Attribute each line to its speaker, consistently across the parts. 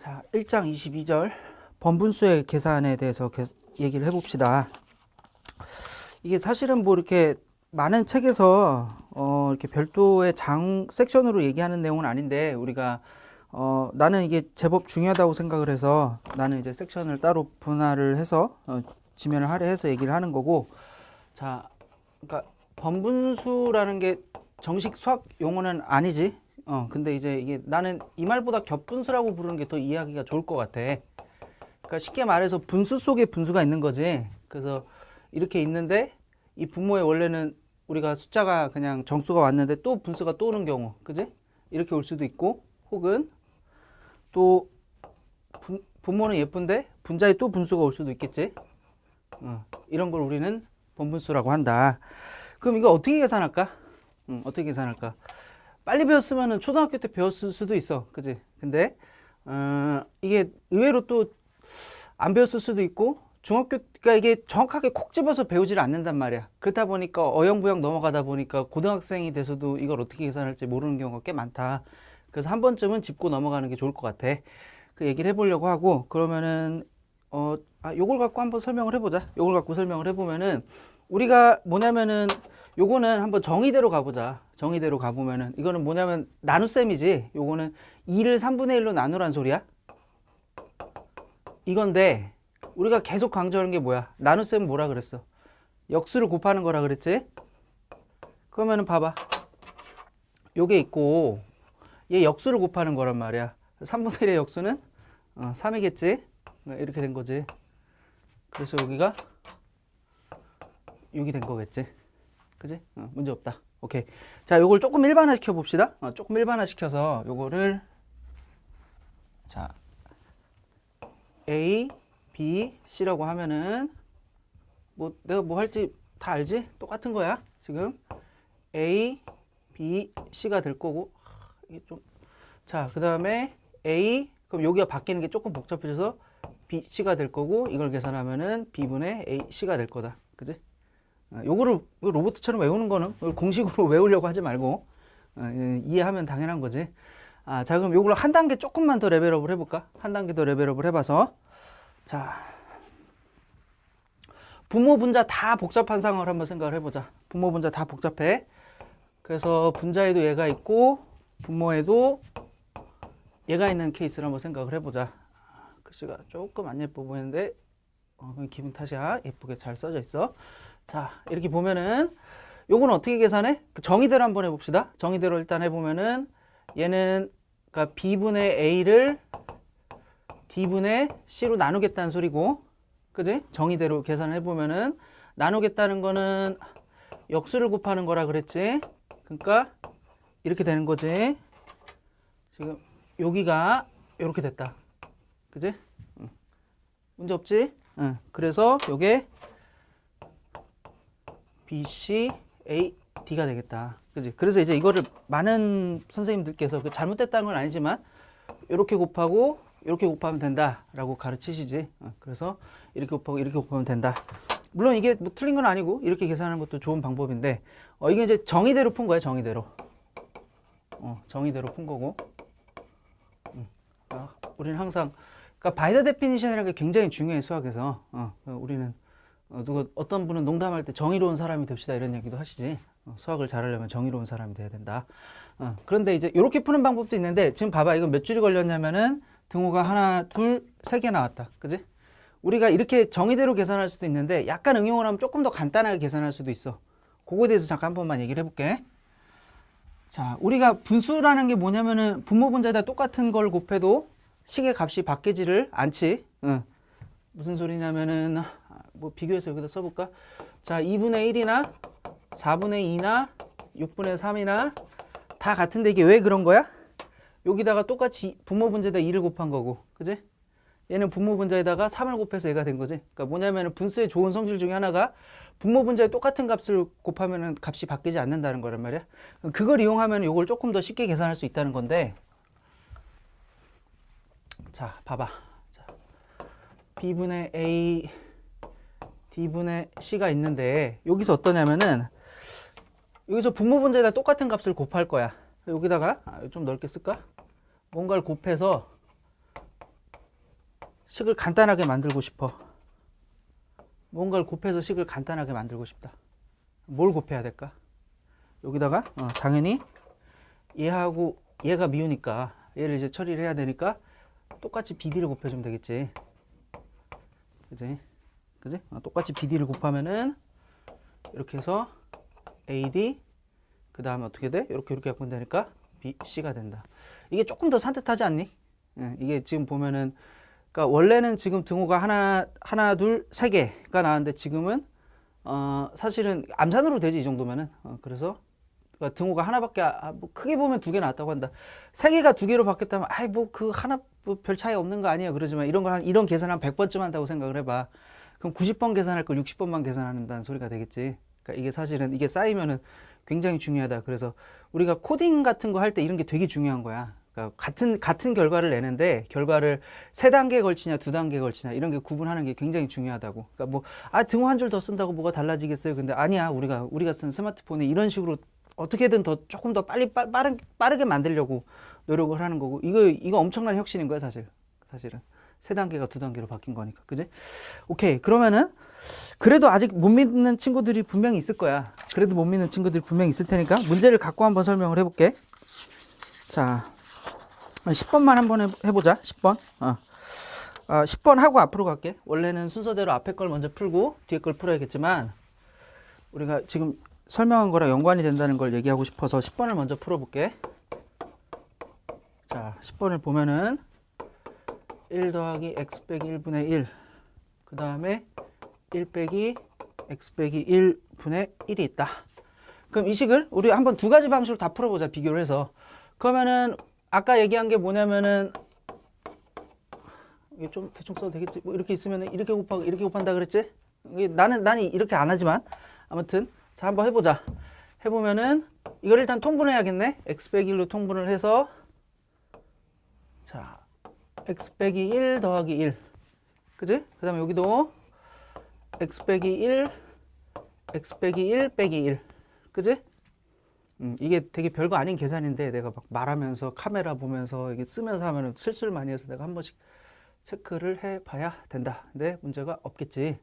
Speaker 1: 자, 1장 22절 번분수의 계산에 대해서 개- 얘기를 해봅시다. 이게 사실은 뭐 이렇게 많은 책에서 어, 이렇게 별도의 장 섹션으로 얘기하는 내용은 아닌데 우리가 어, 나는 이게 제법 중요하다고 생각을 해서 나는 이제 섹션을 따로 분할을 해서 어, 지면을 할애해서 얘기를 하는 거고 자, 그러니까 번분수라는 게 정식 수학 용어는 아니지. 어, 근데 이제 이게 나는 이 말보다 겹분수라고 부르는 게 더 이해하기가 좋을 것 같아. 그러니까 쉽게 말해서 분수 속에 분수가 있는 거지. 그래서 이렇게 있는데 이 분모에 원래는 우리가 숫자가 그냥 정수가 왔는데 또 분수가 또 오는 경우, 그지? 이렇게 올 수도 있고, 혹은 또 분, 분모는 예쁜데 분자에 또 분수가 올 수도 있겠지. 어, 이런 걸 우리는 번분수라고 한다. 그럼 이거 어떻게 계산할까? 음, 어떻게 계산할까? 빨리 배웠으면은 초등학교 때 배웠을 수도 있어, 그지? 근데 어, 이게 의외로 또 안 배웠을 수도 있고 중학교 그러니까 이게 정확하게 콕 집어서 배우지를 않는단 말이야. 그렇다 보니까 어영부영 넘어가다 보니까 고등학생이 돼서도 이걸 어떻게 계산할지 모르는 경우가 꽤 많다. 그래서 한 번쯤은 짚고 넘어가는 게 좋을 것 같아. 그 얘기를 해보려고 하고 그러면은 어, 아, 요걸 갖고 한번 설명을 해보자. 요걸 갖고 설명을 해보면은 우리가 뭐냐면은 요거는 한번 정의대로 가보자. 정의대로 가보면은 이거는 뭐냐면 나눗셈이지. 요거는 2를 3분의 1로 나누란 소리야. 이건데 우리가 계속 강조하는 게 뭐야? 나눗셈은 뭐라 그랬어? 역수를 곱하는 거라 그랬지? 그러면은 봐봐. 요게 있고 얘 역수를 곱하는 거란 말이야. 3분의 1의 역수는 어, 3이겠지? 이렇게 된 거지. 그래서 여기가 6이 된 거겠지. 그지? 어, 문제 없다. 오케이. 자, 요걸 조금 일반화 시켜 봅시다. 어, 조금 일반화 시켜서 요거를 자, A, B, C라고 하면은 뭐 내가 뭐 할지 다 알지? 똑같은 거야. 지금 A, B, C가 될 거고 하, 이게 좀 자, 그다음에 A 그럼 여기가 바뀌는 게 조금 복잡해져서 B, C가 될 거고 이걸 계산하면은 B분의 A, C가 될 거다. 그지? 어, 요거를 로봇처럼 외우는 거는 공식으로 외우려고 하지 말고 어, 예, 이해하면 당연한 거지. 아, 자 그럼 요걸 한 단계 조금만 더 레벨업을 해볼까? 한 단계 더 레벨업을 해봐서 자 분모 분자 다 복잡한 상황을 한번 생각을 해보자. 분모 분자 다 복잡해. 그래서 분자에도 얘가 있고 분모에도 얘가 있는 케이스를 한번 생각을 해보자. 글씨가 조금 안 예뻐 보이는데 어, 기분 탓이야. 예쁘게 잘 써져 있어. 자 이렇게 보면은 요거는 어떻게 계산해? 그 정의대로 한번 해봅시다. 정의대로 일단 해보면은 얘는 그러니까 b분의 a를 d분의 c로 나누겠다는 소리고, 그지? 정의대로 계산을 해보면은 나누겠다는 거는 역수를 곱하는 거라 그랬지. 그러니까 이렇게 되는 거지. 지금 여기가 이렇게 됐다. 그지? 응. 문제 없지? 응. 그래서 요게 B, C, A, D가 되겠다. 그지? 그래서 이제 이거를 많은 선생님들께서 그 잘못됐다는 건 아니지만 이렇게 곱하고 이렇게 곱하면 된다라고 가르치시지. 어, 그래서 이렇게 곱하고 이렇게 곱하면 된다. 물론 이게 뭐 틀린 건 아니고 이렇게 계산하는 것도 좋은 방법인데 어, 이게 이제 정의대로 푼 거야 정의대로. 어, 정의대로 푼 거고. 음, 아, 우리는 항상 그러니까 바이더 데피니션이라는 게 굉장히 중요해 수학에서. 어, 우리는 어, 누가 어떤 분은 농담할 때 정의로운 사람이 됩시다 이런 얘기도 하시지. 어, 수학을 잘하려면 정의로운 사람이 돼야 된다. 어, 그런데 이제 이렇게 푸는 방법도 있는데 지금 봐봐 이건 몇 줄이 걸렸냐면은 등호가 하나, 둘, 세 개 나왔다. 그지? 우리가 이렇게 정의대로 계산할 수도 있는데 약간 응용을 하면 조금 더 간단하게 계산할 수도 있어. 그거에 대해서 잠깐 한 번만 얘기를 해볼게. 자, 우리가 분수라는 게 뭐냐면은 분모 분자에다 똑같은 걸 곱해도 식의 값이 바뀌지를 않지. 응. 무슨 소리냐면은 아, 뭐 비교해서 여기다 써볼까? 자, 2분의 1이나 4분의 2나 6분의 3이나 다 같은데 이게 왜 그런 거야? 여기다가 똑같이 분모 분자에다 2를 곱한 거고, 그지? 얘는 분모 분자에다가 3을 곱해서 얘가 된 거지. 그러니까 뭐냐면은 분수의 좋은 성질 중에 하나가 분모 분자에 똑같은 값을 곱하면은 값이 바뀌지 않는다는 거란 말이야. 그걸 이용하면 이걸 조금 더 쉽게 계산할 수 있다는 건데. 자, 봐봐. 자, b분의 a d분의 c가 있는데 여기서 어떠냐면은 여기서 분모 분자에다 똑같은 값을 곱할 거야. 여기다가 아, 좀 넓게 쓸까? 뭔가를 곱해서 식을 간단하게 만들고 싶어. 뭔가를 곱해서 식을 간단하게 만들고 싶다. 뭘 곱해야 될까? 여기다가 어, 당연히 얘하고 얘가 미우니까 얘를 이제 처리를 해야 되니까 똑같이 BD를 곱해주면 되겠지. 그지? 그지? 어, 똑같이 BD를 곱하면은 이렇게 해서 AD 그 다음에 어떻게 돼? 이렇게 이렇게 바꾸면 되니까 BC가 된다. 이게 조금 더 산뜻하지 않니? 예, 이게 지금 보면은 그러니까 원래는 지금 등호가 하나 하나 둘 세 개가 나왔는데 지금은 어 사실은 암산으로 되지 이 정도면은 어, 그래서 그러니까 등호가 하나밖에 아, 뭐 크게 보면 두 개 나왔다고 한다. 세 개가 두 개로 바뀌었다면 아이 뭐 그 하나 뭐 별 차이 없는 거 아니에요. 그러지만 이런 걸 한 이런 계산 한 100번쯤 한다고 생각을 해봐. 그럼 90번 계산할 걸 60번만 계산한다는 소리가 되겠지. 그러니까 이게 사실은 이게 쌓이면은 굉장히 중요하다. 그래서 우리가 코딩 같은 거 할 때 이런 게 되게 중요한 거야. 그러니까 같은 같은 결과를 내는데 결과를 세 단계 걸치냐 두 단계 걸치냐 이런 게 구분하는 게 굉장히 중요하다고. 그러니까 뭐 아 등호 한 줄 더 쓴다고 뭐가 달라지겠어요? 근데 아니야. 우리가 우리가 쓴 스마트폰에 이런 식으로 어떻게든 더 조금 더 빨리 빠, 빠르, 빠르게 만들려고 노력을 하는 거고 이거 이거 엄청난 혁신인 거야 사실 사실은 세 단계가 두 단계로 바뀐 거니까 그지? 오케이 그러면은 그래도 아직 못 믿는 친구들이 분명히 있을 거야. 그래도 못 믿는 친구들이 분명히 있을 테니까 문제를 갖고 한번 설명을 해 볼게. 자, 10번만 한번 해- 해보자. 10번. 어. 아, 10번 하고 앞으로 갈게. 원래는 순서대로 앞에 걸 먼저 풀고 뒤에 걸 풀어야겠지만 우리가 지금 설명한 거랑 연관이 된다는 걸 얘기하고 싶어서 10번을 먼저 풀어볼게. 자, 10번을 보면은 1 더하기 x 빼기 1분의 1. 그 다음에 1 빼기 x 빼기 1분의 1이 있다. 그럼 이 식을 우리 한번 두 가지 방식으로 다 풀어보자. 비교를 해서. 그러면은 아까 얘기한 게 뭐냐면은 이게 좀 대충 써도 되겠지. 뭐 이렇게 있으면은 이렇게 곱하고 이렇게 곱한다 그랬지? 나는 나는 이렇게 안 하지만 아무튼 자 한번 해보자. 해보면은 이걸 일단 통분해야겠네. x 빼기 1로 통분을 해서 자 x 빼기 1 더하기 1 그지? 그 다음에 여기도 x 빼기 1 x 빼기 1 빼기 1 그지? 음, 이게 되게 별거 아닌 계산인데 내가 막 말하면서 카메라 보면서 이게 쓰면서 하면은 실수를 많이 해서 내가 한 번씩 체크를 해 봐야 된다. 근데 문제가 없겠지.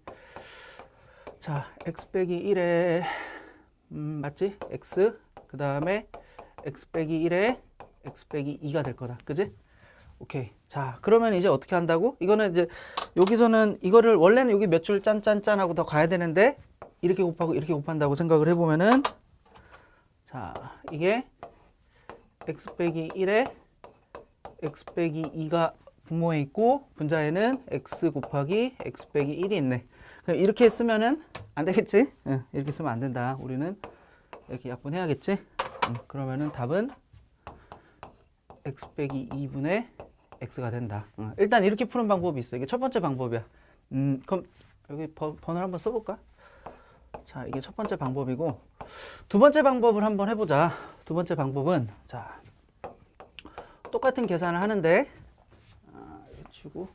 Speaker 1: 자, x 빼기 1에 음, 맞지? x 그 다음에 x 빼기 1에 x 빼기 2가 될 거다. 그지? 오케이. 자, 그러면 이제 어떻게 한다고? 이거는 이제 여기서는 이거를 원래는 여기 몇 줄 짠짠짠 하고 더 가야 되는데 이렇게 곱하고 이렇게 곱한다고 생각을 해보면은 자, 이게 x 빼기 1에 x 빼기 2가 분모에 있고 분자에는 x 곱하기 x 빼기 1이 있네. 이렇게 쓰면은 안 되겠지? 응, 이렇게 쓰면 안 된다. 우리는 이렇게 약분해야겠지? 응, 그러면은 답은 x 빼기 2분의 x가 된다. 응, 일단 이렇게 푸는 방법이 있어. 이게 첫 번째 방법이야. 음, 그럼 여기 번, 번호를 한번 써볼까? 자, 이게 첫 번째 방법이고 두 번째 방법을 한번 해보자. 두 번째 방법은 자 똑같은 계산을 하는데 아, 치고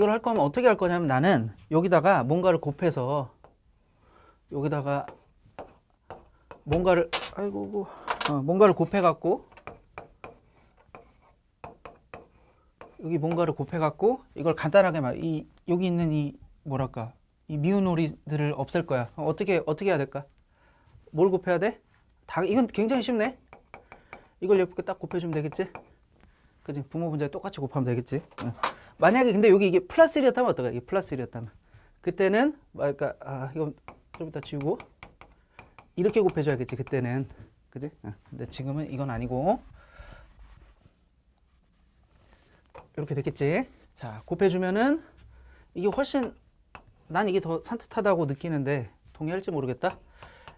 Speaker 1: 이걸 할 거면 어떻게 할 거냐면 나는 여기다가 뭔가를 곱해서 여기다가 뭔가를 아이고 어, 뭔가를 곱해 갖고 여기 뭔가를 곱해 갖고 이걸 간단하게 막 이 여기 있는 이 뭐랄까 이 미운 오리들을 없앨 거야. 어, 어떻게 어떻게 해야 될까? 뭘 곱해야 돼? 다 이건 굉장히 쉽네. 이걸 옆에 딱 곱해주면 되겠지? 그지? 부모 분자에 똑같이 곱하면 되겠지? 응. 만약에 근데 여기 이게 플러스 1이었다면 어떨까? 이게 플러스 1이었다면 그때는 뭐랄까 아 이건 좀 이따 지우고 이렇게 곱해줘야겠지 그때는 그지? 응. 근데 지금은 이건 아니고 이렇게 됐겠지? 자 곱해주면은 이게 훨씬 난 이게 더 산뜻하다고 느끼는데 동의할지 모르겠다.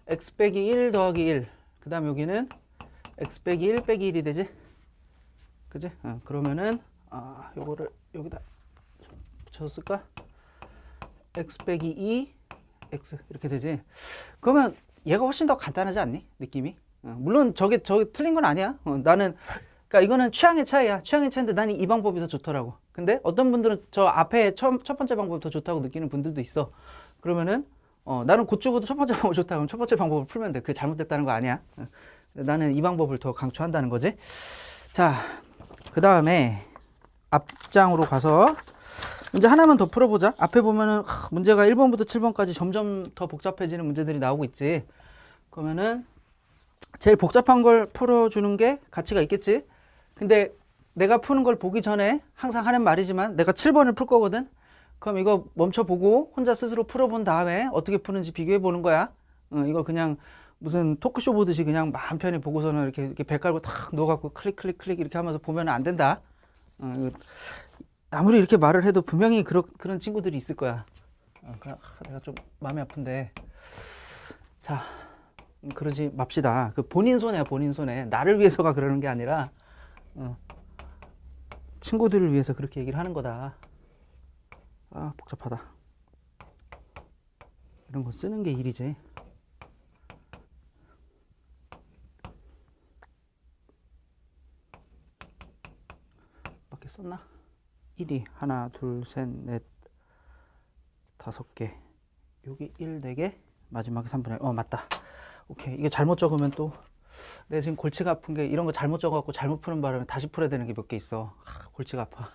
Speaker 1: x 빼기 1 더하기 1. 그 다음 여기는 x 빼기 1 빼기 1이 되지? 그지? 어, 그러면은 아 요거를 여기다 좀 붙였을까? x 빼기 2 x 이렇게 되지? 그러면 얘가 훨씬 더 간단하지 않니? 느낌이? 어, 물론 저게 저게 틀린 건 아니야. 어, 나는 그러니까 이거는 취향의 차이야. 취향의 차이인데 나는 이 방법이 더 좋더라고. 근데 어떤 분들은 저 앞에 처음, 첫 번째 방법이 더 좋다고 느끼는 분들도 있어. 그러면은 어, 나는 그쪽으로 첫 번째 방법 좋다. 그럼 첫 번째 방법을 풀면 돼. 그게 잘못됐다는 거 아니야. 어. 나는 이 방법을 더 강추한다는 거지. 자, 그 다음에 앞장으로 가서 문제 하나만 더 풀어보자. 앞에 보면은 하, 문제가 1번부터 7번까지 점점 더 복잡해지는 문제들이 나오고 있지. 그러면은 제일 복잡한 걸 풀어주는 게 가치가 있겠지. 근데 내가 푸는 걸 보기 전에 항상 하는 말이지만 내가 7번을 풀 거거든. 그럼 이거 멈춰보고 혼자 스스로 풀어본 다음에 어떻게 푸는지 비교해 보는 거야. 어, 이거 그냥 무슨 토크쇼 보듯이 그냥 마음 편히 보고서는 이렇게, 이렇게 배 깔고 탁 누워갖고 클릭 클릭 클릭 이렇게 하면서 보면 안 된다. 어, 아무리 이렇게 말을 해도 분명히 그런 그런 친구들이 있을 거야. 어, 그냥 아, 내가 좀 마음이 아픈데. 자, 음, 그러지 맙시다. 그 본인 손해야 본인 손해. 나를 위해서가 그러는 게 아니라 어, 친구들을 위해서 그렇게 얘기를 하는 거다. 아 복잡하다. 이런 거 쓰는 게 일이지. 썼나? 1이 하나 둘 셋 넷 다섯 개. 여기 1, 4개? 마지막에 3분의 1. 어 맞다. 오케이. 이게 잘못 적으면 또 내가 지금 골치가 아픈 게 이런 거 잘못 적어갖고 잘못 푸는 바람에 다시 풀어야 되는 게 몇 개 있어. 아, 골치가 아파.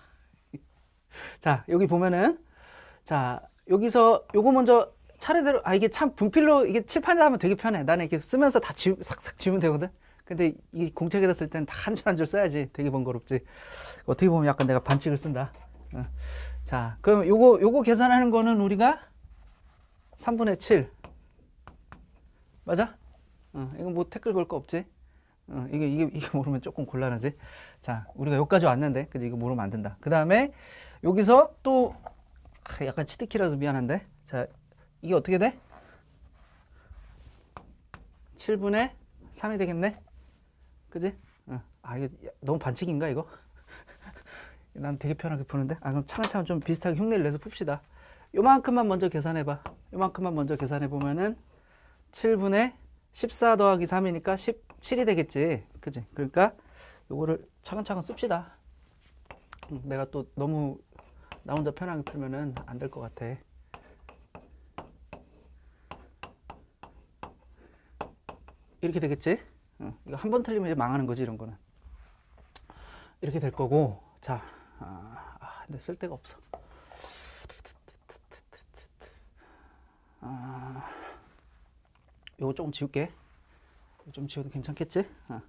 Speaker 1: 자 여기 보면은 자 여기서 요거 먼저 차례대로 아 이게 참 분필로 이게 칠판에 하면 되게 편해. 나는 이렇게 쓰면서 다 지우, 싹싹 지우면 되거든 근데 이 공책에다 쓸 때는 다한줄 한 줄 써야지 되게 번거롭지 어떻게 보면 약간 내가 반칙을 쓴다 어. 자 그럼 요거 요거 계산하는 거는 우리가 3분의 7 맞아? 어, 이거 뭐 태클 걸 거 없지? 어, 이게, 이게, 이게 모르면 조금 곤란하지? 자, 우리가 여기까지 왔는데, 그지? 이거 모르면 안 된다. 그 다음에, 여기서 또, 아, 약간 치트키라서 미안한데? 자, 이게 어떻게 돼? 7분의 3이 되겠네? 그지? 어. 아, 이거 너무 반칙인가, 이거? 난 되게 편하게 푸는데? 아, 그럼 차근차근 좀 비슷하게 흉내를 내서 풉시다. 요만큼만 먼저 계산해 봐. 요만큼만 먼저 계산해 보면은, 7분의 14 더하기 3이니까 17이 되겠지. 그지? 그러니까 요거를 차근차근 씁시다. 음, 내가 또 너무 나 혼자 편하게 풀면은 안 될 것 같아. 이렇게 되겠지? 어, 이거 한 번 틀리면 이제 망하는 거지, 이런 거는. 이렇게 될 거고, 자, 아, 아, 근데 쓸 데가 없어. 아, 요거 조금 지울게. 좀 지워도 괜찮겠지? 어.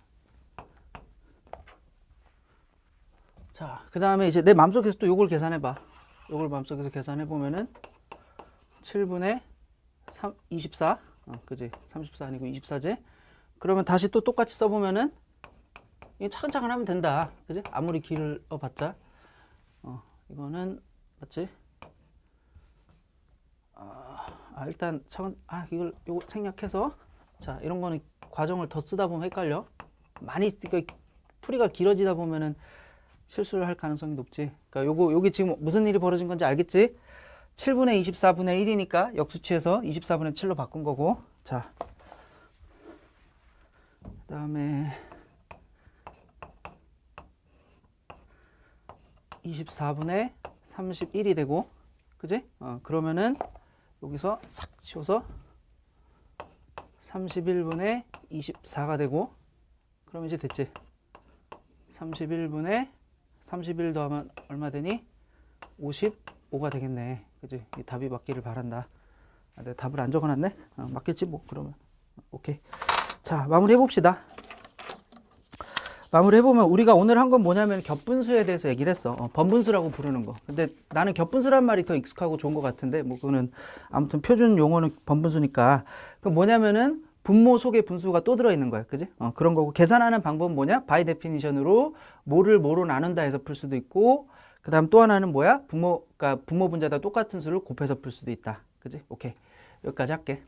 Speaker 1: 자, 그 다음에 이제 내 마음속에서 또 요걸 계산해 봐. 요걸 마음속에서 계산해 보면은 7분의 3, 24. 어, 그지? 34 아니고 24지? 그러면 다시 또 똑같이 써보면은 이게 차근차근 하면 된다. 그지? 아무리 길을 어봤자. 어, 이거는, 맞지? 아, 일단 차근, 아, 이걸, 요거 생략해서. 자, 이런 거는 과정을 더 쓰다 보면 헷갈려. 많이, 그러니까 풀이가 길어지다 보면은 실수를 할 가능성이 높지. 그러니까 요거, 여기 지금 무슨 일이 벌어진 건지 알겠지? 7분의 24분의 1이니까 역수치에서 24분의 7로 바꾼 거고. 자. 그 다음에 24분의 31이 되고, 그지? 어, 그러면은 여기서 싹 치워서 31분의 24가 되고, 그럼 이제 됐지? 31분의 31 더하면 얼마 되니? 55가 되겠네. 그지? 이 답이 맞기를 바란다. 아, 내가 답을 안 적어놨네? 어, 맞겠지, 뭐, 그러면. 오케이. 자, 마무리 해봅시다. 마무리 해보면 우리가 오늘 한 건 뭐냐면 겹분수에 대해서 얘기를 했어. 어, 번분수라고 부르는 거. 근데 나는 겹분수란 말이 더 익숙하고 좋은 것 같은데, 뭐, 그거는 아무튼 표준 용어는 번분수니까. 그 뭐냐면은 분모 속에 분수가 또 들어있는 거야. 그지? 어, 그런 거고. 계산하는 방법은 뭐냐? 바이 데피니션으로 뭐를 뭐로 나눈다 해서 풀 수도 있고, 그 다음 또 하나는 뭐야? 분모, 그러니까 분모 분자 다 똑같은 수를 곱해서 풀 수도 있다. 그지? 오케이. 여기까지 할게.